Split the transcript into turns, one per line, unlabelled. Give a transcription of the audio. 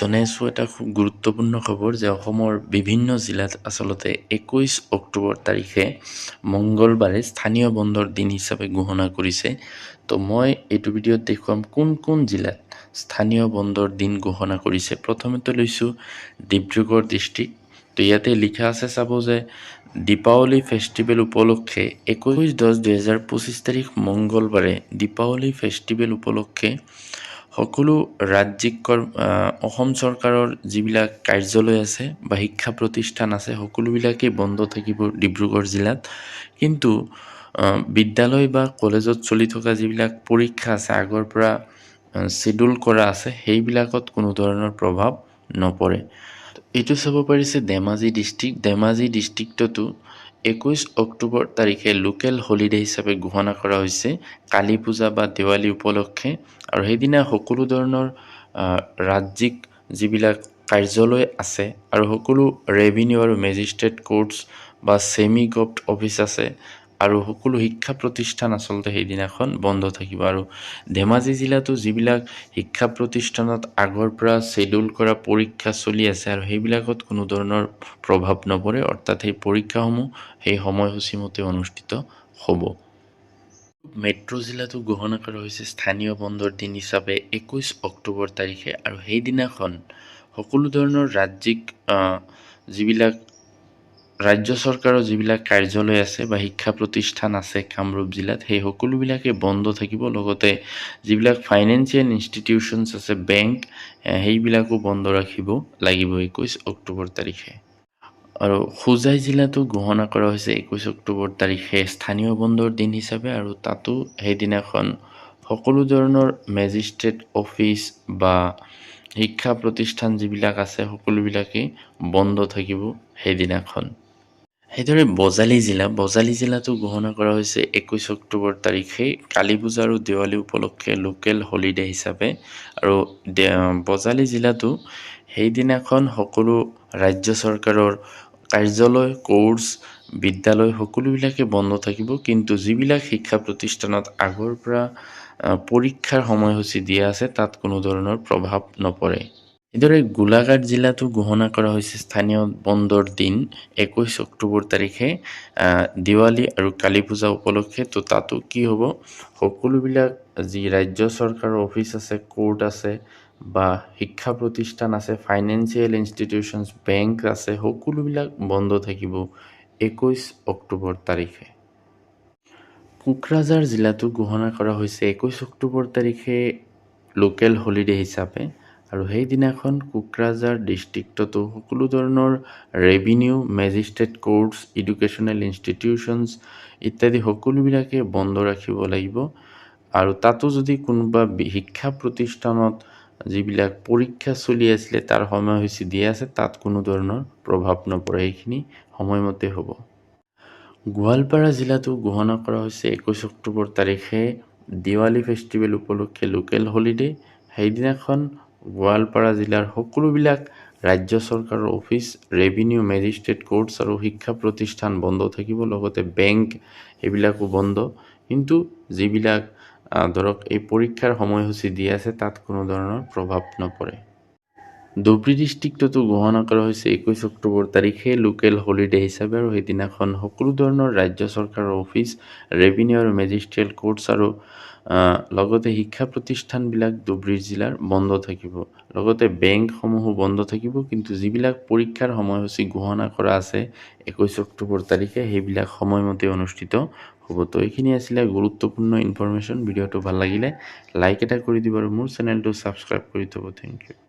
আছোঁ এটা খুব গুৰুত্বপূৰ্ণ খবৰ যে অসমৰ বিভিন্ন জিলাত আচলতে একৈছ অক্টোবৰ তাৰিখে মংগলবাৰে স্থানীয় বন্দৰ দিন হিচাপে ঘোষণা কৰিছে। তো মই এইটো ভিডিঅ'ত দেখুৱাম কোন কোন জিলাত স্থানীয় বন্দৰ দিন ঘোষণা কৰিছে। প্ৰথমতে লৈছোঁ ডিব্ৰুগড় ডিষ্ট্ৰিক্ট। তো ইয়াতে লিখা আছে চাব যে দীপাৱলী ফেষ্টিভেল উপলক্ষে একৈছ দহ দুহেজাৰ পঁচিছ তাৰিখ মংগলবাৰে দীপাৱলী ফেষ্টিভেল উপলক্ষে সকলো ৰাজ্যিক অসম চৰকাৰৰ যিবিলাক কাৰ্যালয় আছে বা শিক্ষা প্ৰতিষ্ঠান আছে, সকলোবিলাকেই বন্ধ থাকিব ডিব্ৰুগড় জিলাত। কিন্তু বিদ্যালয় বা কলেজত চলি থকা যিবিলাক পৰীক্ষা আছে, আগৰ পৰা শ্বেডিউল কৰা আছে, সেইবিলাকত কোনো ধৰণৰ প্ৰভাৱ নপৰে। এইটো চাব পাৰিছে ধেমাজি ডিষ্ট্ৰিক্ট ধেমাজি ডিষ্ট্ৰিক্টতো একৈছ অক্টোবৰ তাৰিখে লোকেল হলিডে হিচাপে ঘোষণা কৰা হৈছে, কালী পূজা বা দেৱালী উপলক্ষে। আৰু সেইদিনা সকলো ধৰণৰ ৰাজ্যিক যিবিলাক কাৰ্যালয় আছে আৰু সকলো ৰেভিনিউ আৰু মেজিষ্ট্ৰেট কোৰ্টছ বা ছেমি গভট অফিচ আছে আৰু সকলো শিক্ষা প্ৰতিষ্ঠান আচলতে সেইদিনাখন বন্ধ থাকিব। আৰু ধেমাজি জিলাতো যিবিলাক শিক্ষা প্ৰতিষ্ঠানত আগৰ পৰা শ্বেডিউল কৰা পৰীক্ষা চলি আছে আৰু সেইবিলাকত কোনো ধৰণৰ প্ৰভাৱ নপৰে, অৰ্থাৎ সেই পৰীক্ষাসমূহ সেই সময়সূচীমতে অনুষ্ঠিত হ'ব। মেট্ৰ' জিলাতো ঘোষণা কৰা হৈছে স্থানীয় বন্ধৰ দিন হিচাপে একৈছ অক্টোবৰ তাৰিখে আৰু সেইদিনাখন সকলো ধৰণৰ ৰাজ্যিক যিবিলাক ৰাজ্য চৰকাৰৰ যিবিলাক কাৰ্যালয় আছে বা শিক্ষা প্ৰতিষ্ঠান আছে কামৰূপ জিলাত, সেই সকলোবিলাকে বন্ধ থাকিব। লগতে যিবিলাক ফাইনেন্সিয়েল ইনষ্টিটিউশ্যনছ আছে বেংক সেইবিলাকো বন্ধ ৰাখিব লাগিব একৈছ অক্টোবৰ তাৰিখে। আৰু হোজাই জিলাতো ঘোষণা কৰা হৈছে একৈছ অক্টোবৰ তাৰিখে স্থানীয় বন্দৰ দিন হিচাপে আৰু তাতো সেইদিনাখন সকলো ধৰণৰ মেজিষ্ট্ৰেট অফিচ বা শিক্ষা প্ৰতিষ্ঠান যিবিলাক আছে, সকলোবিলাকেই বন্ধ থাকিব সেইদিনাখন। সেইদৰে বজালী জিলা, বজালী জিলাতো ঘোষণা কৰা হৈছে একৈছ অক্টোবৰ তাৰিখে কালী পূজা আৰু দেৱালী উপলক্ষে লোকেল হলিডে হিচাপে আৰু বজালী জিলাতো সেইদিনাখন সকলো ৰাজ্য চৰকাৰৰ কাৰ্যালয় কোৰ্ছ বিদ্যালয় সকলোবিলাকে বন্ধ থাকিব। কিন্তু যিবিলাক শিক্ষা প্ৰতিষ্ঠানত আগৰ পৰা পৰীক্ষাৰ সময়সূচী দিয়া আছে, তাত কোনো ধৰণৰ প্ৰভাৱ নপৰে। এইদৰে গোলাঘাট জিলাতো ঘোষণা কৰা হৈছে স্থানীয় বন্দৰ দিন একৈছ অক্টোবৰ তাৰিখে দেৱালী আৰু কালী পূজা উপলক্ষে। তো তাতো কি হ'ব? সকলোবিলাক যি ৰাজ্য চৰকাৰৰ অফিচ আছে, কোৰ্ট আছে বা শিক্ষা প্ৰতিষ্ঠান আছে ফাইনেন্সিয়েল ইনষ্টিটিউশ্যনছ বেংক আছে, সকলোবিলাক বন্ধ থাকিব একৈছ অক্টোবৰ তাৰিখে। কোকৰাঝাৰ জিলাতো ঘোষণা কৰা হৈছে একৈছ অক্টোবৰ তাৰিখে লোকেল হলিডে হিচাপে। আৰু সেইদিনাখন কোকৰাঝাৰ ডিষ্ট্ৰিক্টতো সকলো ধৰণৰ revenue magistrate courts educational institutions ইত্যাদি সকলোবিলাকে বন্ধ ৰাখিব লাগিব। আৰু তাতো যদি কোনোবা শিক্ষা প্ৰতিষ্ঠানত যিবিলাক পৰীক্ষা চলি আছিলে, তাৰ সময়সূচী দিয়া আছে, তাত কোনো ধৰণৰ প্ৰভাৱ নপৰে। সেইখিনি সময়মতে হ'ব। গোৱালপাৰা জিলাতো ঘোষণা কৰা হৈছে একৈছ অক্টোবৰ তাৰিখে দিৱালী ফেষ্টিভেল উপলক্ষে লোকেল হলিডে সেইদিনাখন গোৱালপাৰা জিলাৰ সকলোবিলাক ৰাজ্য চৰকাৰৰ অফিচ, ৰেভিনিউ মেজিষ্ট্ৰেট কোৰ্টছ আৰু শিক্ষা প্ৰতিষ্ঠান বন্ধ থাকিব, লগতে বেংক এইবিলাকো বন্ধ। কিন্তু যিবিলাক ধৰক, এই পৰীক্ষাৰ সময়সূচী দিয়া আছে, তাত কোনো ধৰণৰ প্ৰভাৱ নপৰে। ধুবুৰী ডিষ্ট্ৰিক্টতো ঘোষণা কৰা হৈছে একৈছ অক্টোবৰ তাৰিখে লোকেল হলিডে হিচাপে আৰু সেইদিনাখন সকলো ধৰণৰ ৰাজ্য চৰকাৰৰ অফিচ, ৰেভিনিউ আৰু মেজিষ্ট্ৰিয়েল কোৰ্টছ আৰু লগতে শিক্ষা প্ৰতিষ্ঠানবিলাক ধুবুৰী জিলাৰ বন্ধ থাকিব। লগতে বেংকসমূহো বন্ধ থাকিব, কিন্তু যিবিলাক পৰীক্ষাৰ সময়সূচী ঘোষণা কৰা আছে একৈছ অক্টোবৰ তাৰিখে সেইবিলাক সময়মতে অনুষ্ঠিত হ'ব। তো এইখিনি আছিলে গুৰুত্বপূৰ্ণ ইনফৰমেশ্যন ভিডিঅ'টো ভালো লাগিলে লাইক এটা কৰি দিব আৰু মোৰ চেনেলটো ছাবস্ক্ৰাইব কৰি থ'ব। Thank you